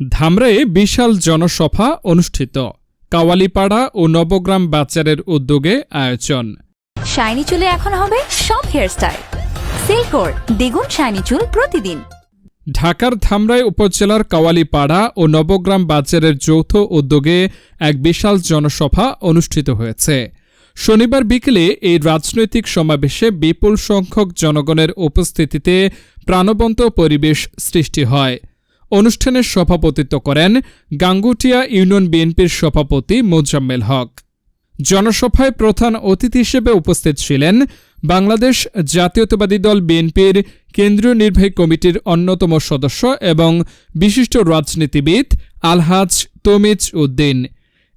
ধামরায়ে বিশাল জনসভা অনুষ্ঠিত। কাওয়ালিপাড়া ও নবগ্রাম বাজারের উদ্যোগে আয়োজন। শাইনি চুলে এখন হবে সব হেয়ারস্টাইল। সিল্কোর দ্বিগুণ শাইনি চুল প্রতিদিন। ঢাকার ধামরাই উপজেলার কাওয়ালিপাড়া ও নবগ্রাম বাজারের যৌথ উদ্যোগে এক বিশাল জনসভা অনুষ্ঠিত হয়েছে। শনিবার বিকেলে এই রাজনৈতিক সমাবেশে বিপুল সংখ্যক জনগণের উপস্থিতিতে প্রাণবন্ত পরিবেশ সৃষ্টি হয়। অনুষ্ঠানের সভাপতিত্ব করেন গাঙ্গুটিয়া ইউনিয়ন বিএনপির সভাপতি মোজাম্মেল হক। জনসভায় প্রধান অতিথি হিসেবে উপস্থিত ছিলেন বাংলাদেশ জাতীয়তাবাদী দল বিএনপির কেন্দ্রীয় নির্বাহী কমিটির অন্যতম সদস্য এবং বিশিষ্ট রাজনীতিবিদ আলহাজ তমিজ উদ্দিন।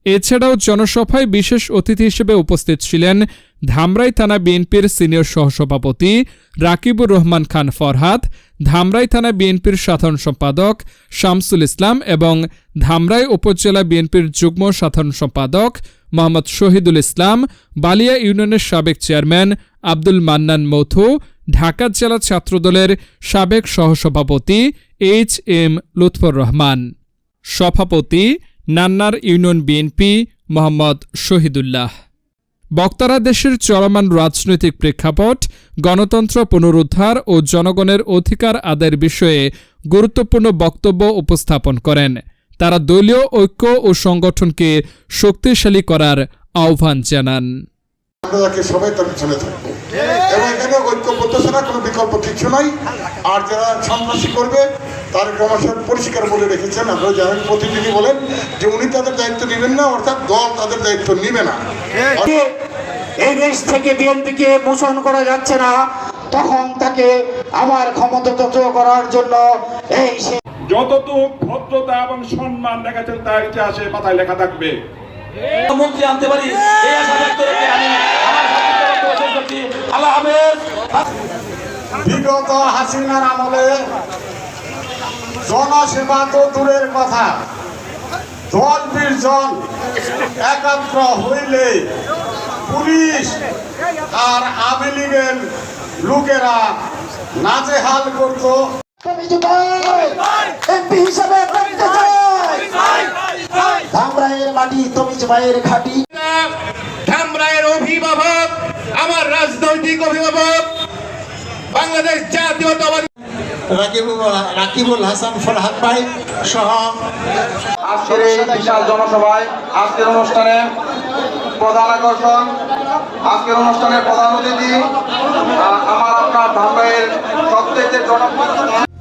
এছাড়াও জনসভায় বিশেষ অতিথি হিসেবে উপস্থিত ছিলেন ধামরাই থানা বিএনপির সিনিয়র সহসভাপতি রাকিবুর রহমান খান ফরহাদ, ধামরাই থানা বিএনপির সাধারণ সম্পাদক শামসুল ইসলাম এবং ধামরাই উপজেলা বিএনপির যুগ্ম সাধারণ সম্পাদক মোহাম্মদ শহীদুল ইসলাম, বালিয়া ইউনিয়নের সাবেক চেয়ারম্যান আব্দুল মান্নান মথু, ঢাকা জেলা ছাত্রদলের সাবেক সহসভাপতি এইচ এম লুৎফর রহমান। সভাপতি নান্নার ইউনিয়ন বিএনপি, মোহাম্মদ শহীদুল্লাহ। বক্তারা দেশের চলমান রাজনৈতিক প্রেক্ষাপট, গণতন্ত্র পুনরুদ্ধার ও জনগণের অধিকার আদায়ের বিষয়ে গুরুত্বপূর্ণ বক্তব্য উপস্থাপন করেন। তারা দলীয় ঐক্য ও সংগঠনকে শক্তিশালী করার আহ্বান জানান। সবাই তার পিছনে থাকব। এবং এখানে কোনো বিকল্প কিছু নাই। আর যারা সন্ত্রাসী করবে তার ক্রমশ পরিষ্কার বলে রেখেছেন। আপনারা জানেন প্রতিনিধি বলেন যে উনি তাদের দায়িত্ব নেবেন না অর্থাৎ দল তাদের দায়িত্ব নিবে না। এই দেশ থেকে বিএনপিকে মোচন করা যাচ্ছে না তখন তাকে আবার ক্ষমতাচ্যুত করার জন্য এই যতটুক ভদ্রতা এবং সম্মান দেখাচ্ছেন তার ইতিহাসে মাথায় লেখা থাকবে। মন্ত্রী আনতে পারি এই আশা ব্যক্ত রেখে আমি আমার আল্লাহ হাফেজ। বিগত হাসিনার আমলে জনসেবা তো দূরের কথা। দল জন একাত্র হইলে পুলিশ আর আওয়ামী লীগের লোকেরা নাজেহাল করত। এমপি হিসাবে করতে চাই। মাটি তমিজ ভাইয়ের খাটি। ধামরায়ের অভিভাবক আমার রাজনৈতিক অভিভাবক বাংলাদেশ জাতীয়তাবাদী রাকিবুল হাসান ফরহাদ ভাই সহ জনসভায় আজকের অনুষ্ঠানে প্রধান আকর্ষণ, আজকের অনুষ্ঠানের প্রধান অতিথি আমার আপনার ধামরাইয়ের সবচেয়ে জনপ্রিয়